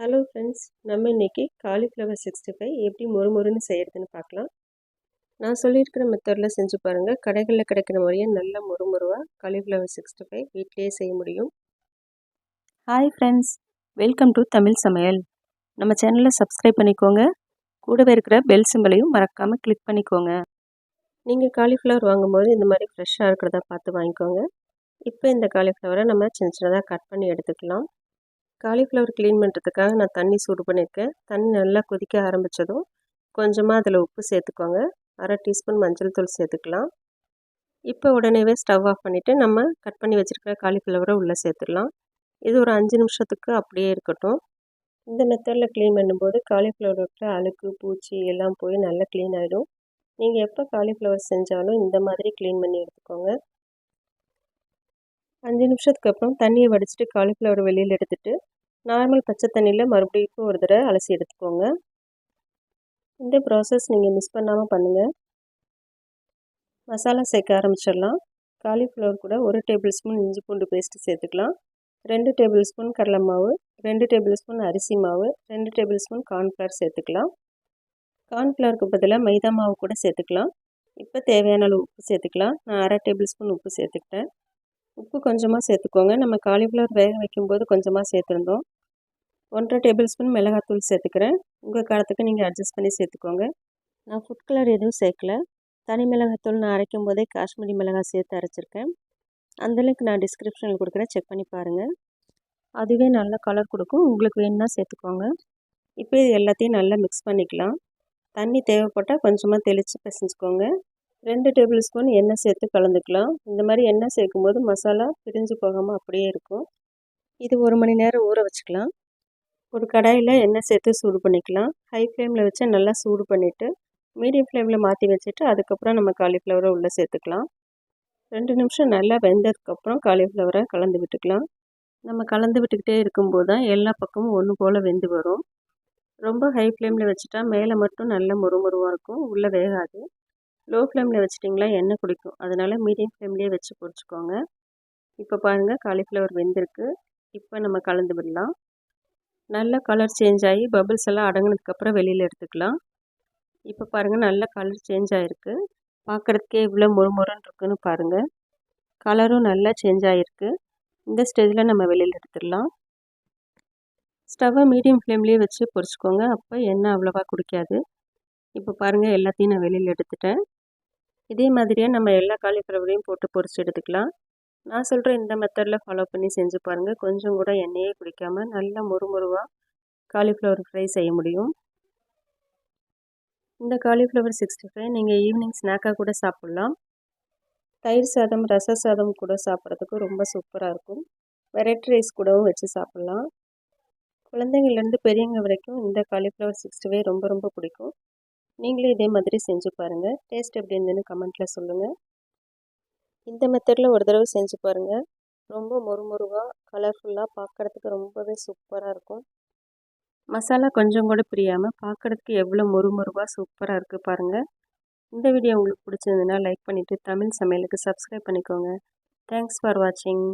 Hello friends நம்ம இன்றைக்கி cauliflower sixty five எப்படி மொறு மொறுன்னு செய்கிறதுன்னு பார்க்கலாம். நான் சொல்லியிருக்கிற மெத்தடில் செஞ்சு பாருங்கள் கடைகளில் கிடைக்கிற முறையே நல்ல மொறு மொறுவாக காலிஃப்ளவர் சிக்ஸ்டி ஃபைவ் வீட்லேயே செய்ய முடியும். Hi friends welcome to Tamil சமையல் நம்ம சேனலை சப்ஸ்கிரைப் பண்ணிக்கோங்க. கூடவே இருக்கிற பெல் சிம்பிளையும் மறக்காமல் கிளிக் பண்ணிக்கோங்க. நீங்கள் காலிஃப்ளவர் வாங்கும்போது இந்த மாதிரி ஃப்ரெஷ்ஷாக இருக்கிறதா பார்த்து வாங்கிக்கோங்க. இப்போ இந்த காலிஃப்ளவரை நம்ம சின்ன சின்னதாக கட் பண்ணி எடுத்துக்கலாம். காலிஃப்ளவர் க்ளீன் பண்ணுறதுக்காக நான் தண்ணி சூடு பண்ணியிருக்கேன். தண்ணி நல்லா கொதிக்க ஆரம்பித்ததும் கொஞ்சமாக அதில் உப்பு சேர்த்துக்கோங்க. அரை டீஸ்பூன் மஞ்சள் தூள் சேர்த்துக்கலாம். இப்போ உடனேவே ஸ்டவ் ஆஃப் பண்ணிவிட்டு நம்ம கட் பண்ணி வச்சுருக்கிற காலிஃப்ளவரை உள்ளே சேர்த்துடலாம். இது ஒரு அஞ்சு நிமிஷத்துக்கு அப்படியே இருக்கட்டும். இந்த மெத்தடில் க்ளீன் பண்ணும்போது காலிஃப்ளவர் இருக்கிற அழுக்கு பூச்சி எல்லாம் போய் நல்லா க்ளீன் ஆகிடும் நீங்கள் எப்போ காலிஃப்ளவர் செஞ்சாலும் இந்த மாதிரி க்ளீன் பண்ணி எடுத்துக்கோங்க. அஞ்சு நிமிஷத்துக்கு அப்புறம் தண்ணியை வடிச்சிட்டு காலிஃப்ளவர் வெளியில் எடுத்துகிட்டு நார்மல் பச்சை தண்ணியில் மறுபடியும் ஒரு தடவை அலசி எடுத்துக்கோங்க. இந்த ப்ராசஸ் நீங்கள் மிஸ் பண்ணாமல் பண்ணுங்கள் மசாலா சேர்க்க ஆரம்பிச்சிடலாம். காலிஃப்ளவர் கூட ஒரு டேபிள் ஸ்பூன் இஞ்சி பூண்டு பேஸ்ட்டு சேர்த்துக்கலாம். ரெண்டு டேபிள் ஸ்பூன் கடலை மாவு ரெண்டு டேபிள் ஸ்பூன் அரிசி மாவு ரெண்டு டேபிள் ஸ்பூன் கார்ன்ஃப்ளவர் சேர்த்துக்கலாம். கார்ன்ஃப்ளவருக்கு பதிலாக மைதா மாவு கூட சேர்த்துக்கலாம். இப்போ தேவையான அளவு உப்பு சேர்த்துக்கலாம். நான் அரை டேபிள் ஸ்பூன் உப்பு சேர்த்துக்கிட்டேன். உப்பு கொஞ்சமாக சேர்த்துக்கோங்க. நம்ம காலிஃப்ளவர் வேக வைக்கும்போது கொஞ்சமாக சேர்த்துருந்தோம். ஒன்றரை டேபிள் ஸ்பூன் மிளகாத்தூள் சேர்த்துக்கிறேன். உங்கள் காரத்துக்கு நீங்கள் அட்ஜஸ்ட் பண்ணி சேர்த்துக்கோங்க. நான் ஃபுட் கலர் எதுவும் சேர்க்கல. தனி மிளகாத்தூள் நான் அரைக்கும் போதே காஷ்மீரி மிளகாய் சேர்த்து அரைச்சிருக்கேன். அந்த லிங்க் நான் டிஸ்கிரிப்ஷனில் கொடுக்குறேன். செக் பண்ணி பாருங்கள் அதுவே நல்ல கலர் கொடுக்கும். உங்களுக்கு வேணும்னா சேர்த்துக்கோங்க. இப்போ இது எல்லாத்தையும் நல்லா மிக்ஸ் பண்ணிக்கலாம். தண்ணி தேவைப்பட்டால் கொஞ்சமாக தெளித்து பிசைஞ்சுக்கோங்க. ரெண்டு டேபிள் ஸ்பூன் எண்ணெய் சேர்த்து கலந்துக்கலாம். இந்த மாதிரி எண்ணெய் சேர்க்கும்போது மசாலா பிரிஞ்சு போகாமல் அப்படியே இருக்கும். இது ஒரு மணி நேரம் ஊற வச்சுக்கலாம். ஒரு கடாயில் எண்ணெய் சேர்த்து சூடு பண்ணிக்கலாம். ஹை ஃப்ளேமில் வச்சு நல்லா சூடு பண்ணிவிட்டு மீடியம் ஃப்ளேமில் மாற்றி வச்சுட்டு அதுக்கப்புறம் நம்ம காலிஃப்ளவரை உள்ளே சேர்த்துக்கலாம். ரெண்டு நிமிஷம் நல்லா வெந்ததுக்கப்புறம் காலிஃப்ளவரை கலந்து விட்டுக்கலாம். நம்ம கலந்து விட்டுக்கிட்டே இருக்கும்போது தான் எல்லா பக்கமும் ஒன்று போல் வெந்து வரும். ரொம்ப ஹை ஃப்ளேமில் வச்சுட்டா மேலே மட்டும் நல்ல முறுமுறுவாக இருக்கும். உள்ளே வேகாது. லோ ஃப்ளேமில் வச்சிட்டிங்களா? எண்ணெய் குடிக்கும். அதனால் மீடியம் ஃப்ளேம்லேயே வச்சு பொரிச்சுக்கோங்க இப்போ பாருங்கள் காலிஃப்ளவர் வெந்திருக்கு. இப்போ நம்ம கலந்து விடலாம். நல்ல கலர் சேஞ்ச் ஆகி பபிள்ஸ் எல்லாம் அடங்கினதுக்கப்புறம் வெளியில் எடுத்துக்கலாம். இப்போ பாருங்கள் நல்ல கலர் சேஞ்ச் ஆகிருக்கு பார்க்குறதுக்கே இவ்வளோ முறுமுறுன்னு இருக்குன்னு பாருங்கள் கலரும் நல்லா சேஞ்ச் ஆகிருக்கு இந்த ஸ்டேஜில் நம்ம வெளியில் எடுத்துடலாம். ஸ்டவ்வை மீடியம் ஃப்ளேம்லேயே வச்சு பொரிச்சிக்கோங்க. அப்போ எண்ணெய் அவ்வளோவா குடிக்காது. இப்போ பாருங்கள் எல்லாத்தையும் நான் வெளியில் எடுத்துட்டேன். இதே மாதிரியே நம்ம எல்லா காலிஃப்ளவரையும் போட்டு பொரிச்சு எடுத்துக்கலாம். நான் சொல்கிற இந்த மெத்தடில் ஃபாலோ பண்ணி செஞ்சு பாருங்கள் கொஞ்சம் கூட எண்ணெயே குடிக்காமல் நல்ல முறுமுறுவாக காலிஃப்ளவர் ஃப்ரை செய்ய முடியும். இந்த காலிஃப்ளவர் சிக்ஸ்டி ஃபைவ் நீங்கள் ஈவினிங் ஸ்நாக்காக கூட சாப்பிட்லாம். தயிர் சாதம் ரச சாதம் கூட சாப்பிட்றதுக்கு ரொம்ப சூப்பராக இருக்கும். வெரைட்டி ரைஸ் கூடவும் வச்சு சாப்பிட்லாம். குழந்தைங்கள்லேருந்து பெரியவங்க வரைக்கும் இந்த காலிஃப்ளவர் சிக்ஸ்டி ஃபைவ் ரொம்ப ரொம்ப பிடிக்கும். நீங்களும் இதே மாதிரி செஞ்சு பாருங்கள் டேஸ்ட் எப்படி இருந்ததுன்னு கமெண்ட்டில் சொல்லுங்கள் இந்த மெத்தடில் ஒரு தடவை செஞ்சு பாருங்கள் ரொம்ப மொறுமொருவாக கலர்ஃபுல்லாக பார்க்குறதுக்கு ரொம்பவே சூப்பராக இருக்கும். மசாலா கொஞ்சம் கூட பிரியாமல் பார்க்குறதுக்கு எவ்வளோ மொறுமொருவாக சூப்பராக இருக்குது பாருங்கள் இந்த வீடியோ உங்களுக்கு பிடிச்சிருந்ததுன்னா லைக் பண்ணிவிட்டு தமிழ் சமையலுக்கு சப்ஸ்கிரைப் பண்ணிக்கோங்க. தேங்க்ஸ் ஃபார் வாட்சிங்